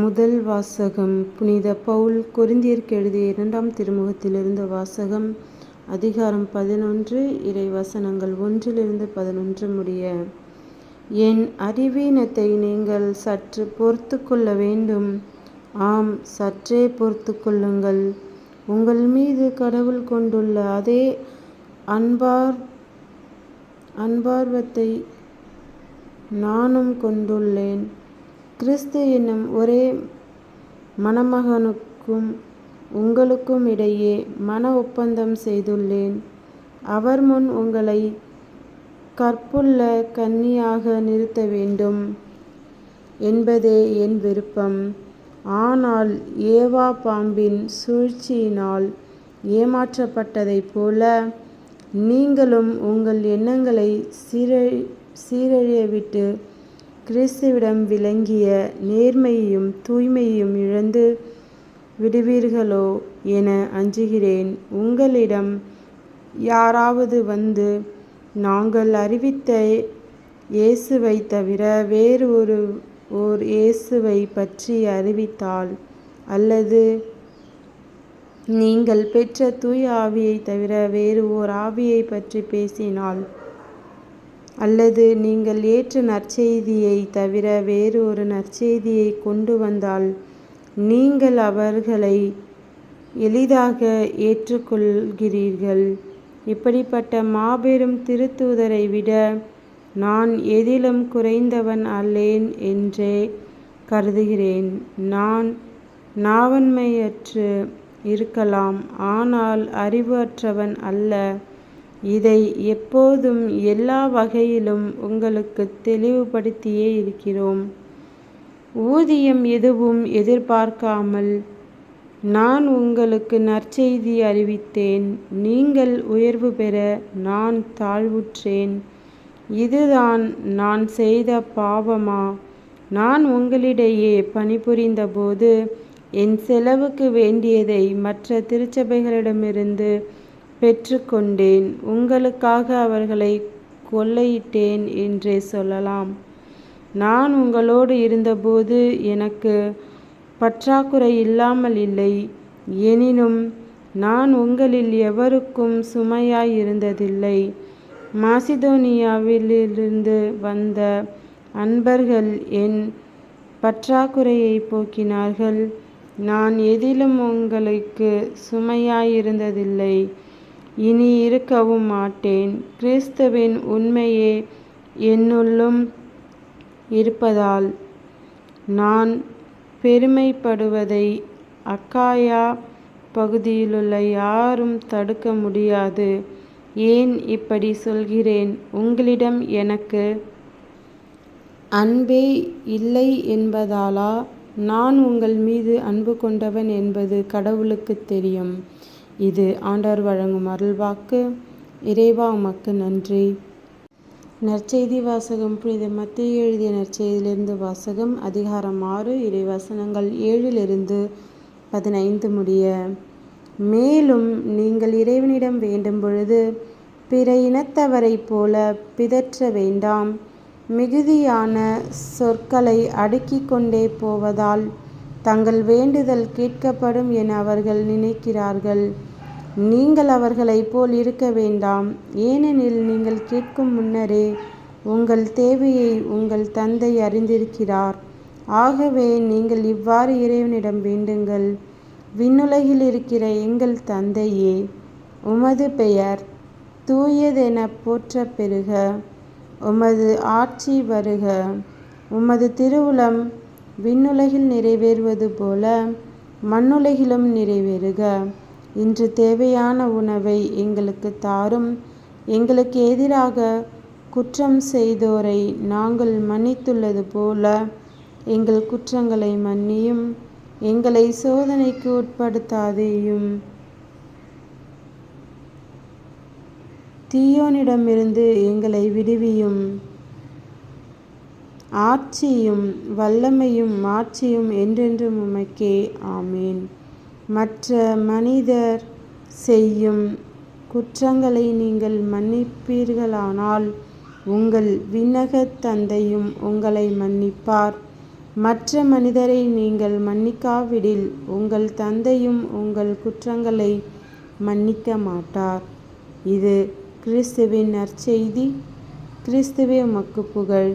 முதல் வாசகம். புனித பவுல் கொரிந்தியருக்கு எழுதிய இரண்டாம் திருமுகத்திலிருந்து வாசகம் அதிகாரம் பதினொன்று இறை வசனங்கள் ஒன்றிலிருந்து பதினொன்று முடிய என் அறிவீனத்தை நீங்கள் சற்று பொறுத்து கொள்ள வேண்டும். ஆம் சற்றே பொறுத்து கொள்ளுங்கள். உங்கள் மீது கடவுள் கொண்டுள்ள அதே அன்பார் அன்பார்வத்தை நானும் கொண்டுள்ளேன். கிறிஸ்து என்னும் ஒரே மணமகனுக்கும் உங்களுக்கும் இடையே மன ஒப்பந்தம் செய்துள்ளேன். அவர் முன் உங்களை கற்புள்ள கன்னியாக நிறுத்த வேண்டும் என்பதே என் விருப்பம். ஆனால் ஏவா பாம்பின் சூழ்ச்சியினால் ஏமாற்றப்பட்டதைப் போல நீங்களும் உங்கள் எண்ணங்களை சீரழி சீரழியவிட்டு கிறிஸ்துவிடம் விளங்கிய நேர்மையையும் தூய்மையையும் இழந்து விடுவீர்களோ என அஞ்சுகிறேன். உங்களிடம் யாராவது வந்து நாங்கள் அறிவித்த இயேசுவை தவிர வேறு ஒரு ஓர் இயேசுவை பற்றி அறிவித்தால் அல்லது நீங்கள் பெற்ற தூய ஆவியை தவிர வேறு ஓர் ஆவியை பற்றி பேசினால் அல்லது நீங்கள் ஏற்ற நற்செய்தியை தவிர வேறு ஒரு நற்செய்தியை கொண்டு வந்தால் நீங்கள் அவர்களை எளிதாக ஏற்றுக்கொள்கிறீர்கள். இப்படிப்பட்ட மாபெரும் திருத்தூதரை விட நான் எதிலும் குறைந்தவன் அல்லேன் என்றே கருதுகிறேன். நான் நாவன்மையற்று இருக்கலாம் ஆனால் அறிவு அற்றவன் அல்ல. இதை எப்போதும் எல்லா வகையிலும் உங்களுக்கு தெளிவுபடுத்தியே இருக்கிறோம். ஊதியம் எதுவும் எதிர்பார்க்காமல் நான் உங்களுக்கு நற்செய்தி அறிவித்தேன். நீங்கள் உயர்வு பெற நான் தாழ்வுற்றேன். இதுதான் நான் செய்த பாவமா? நான் உங்களிடையே பணிபுரிந்தபோது என் செலவுக்கு வேண்டியதை மற்ற திருச்சபைகளிடமிருந்து பெற்றுக்கொண்டேன். உங்களுக்காக அவர்களை கொள்ளையிட்டேன் என்றே சொல்லலாம். நான் உங்களோடு இருந்தபோது எனக்கு பற்றாக்குறை இல்லாமல் இல்லை. எனினும் நான் உங்களில் எவருக்கும் சுமையாய் இருந்ததில்லை. மாசிதோனியாவிலிருந்து வந்த அன்பர்கள் என் பற்றாக்குறையை போக்கினார்கள். நான் எதிலும் உங்களுக்கு சுமையாயிருந்ததில்லை இனி இருக்கவும் மாட்டேன். கிறிஸ்துவின் உண்மையே என்னுள்ளும் இருப்பதால் நான் பெருமைப்படுவதை அக்காயா பகுதியிலுள்ள யாரும் தடுக்க முடியாது. ஏன் இப்படி சொல்கிறேன்? உங்களிடம் எனக்கு அன்பே இல்லை என்பதாலா? நான் உங்கள் மீது அன்பு கொண்டவன் என்பது கடவுளுக்கு தெரியும். இது ஆண்டவர் வழங்கும் அருள்வாக்கு. இறைவா உமக்கு நன்றி. நற்செய்தி வாசகம் புனித மத்திய எழுதிய நற்செய்தியிலிருந்து வாசகம் அதிகாரம் ஆறு இறைவசனங்கள் ஏழிலிருந்து பதினைந்து முடிய. மேலும் நீங்கள் இறைவனிடம் வேண்டும் பொழுது பிற இனத்தவரைப் போல பிதற்ற வேண்டாம். மிகுதியான சொற்களை அடுக்கிக் கொண்டே போவதால் தங்கள் வேண்டுதல் கேட்கப்படும் என அவர்கள் நினைக்கிறார்கள். நீங்கள் அவர்களைப் போல் இருக்க வேண்டாம். ஏனெனில் நீங்கள் கேட்கும் முன்னரே உங்கள் தேவையை உங்கள் தந்தை அறிந்திருக்கிறார். ஆகவே நீங்கள் இவ்வாறு இறைவனிடம் வேண்டுங்கள். விண்ணுலகில் இருக்கிற எங்கள் தந்தையே உமது பெயர் தூயதென போற்ற பெறுக உமது ஆட்சி வருக. உமது திருவுளம் விண்ணுலகில் நிறைவேறுவது போல மண்ணுலகிலும் நிறைவேறுக. இன்று தேவையான உணவை எங்களுக்கு தாரும். எங்களுக்கு எதிராக குற்றம் செய்தோரை நாங்கள் மன்னித்துள்ளது போல எங்கள் குற்றங்களை மன்னியும். எங்களை சோதனைக்கு உட்படுத்தாதேயும். தீயோனிடமிருந்து எங்களை விடுவியும். ஆட்சியும் வல்லமையும் மாட்சியும் என்றென்றும் உமக்கே ஆமேன். மற்ற மனிதர் செய்யும் குற்றங்களை நீங்கள் மன்னிப்பீர்களானால் உங்கள் விண்ணகத் தந்தையும் உங்களை மன்னிப்பார். மற்ற மனிதரை நீங்கள் மன்னிக்காவிடில் உங்கள் தந்தையும் உங்கள் குற்றங்களை மன்னிக்க மாட்டார். இது கிறிஸ்துவின் நற்செய்தி. கிறிஸ்துவே உமக்கு புகழ்.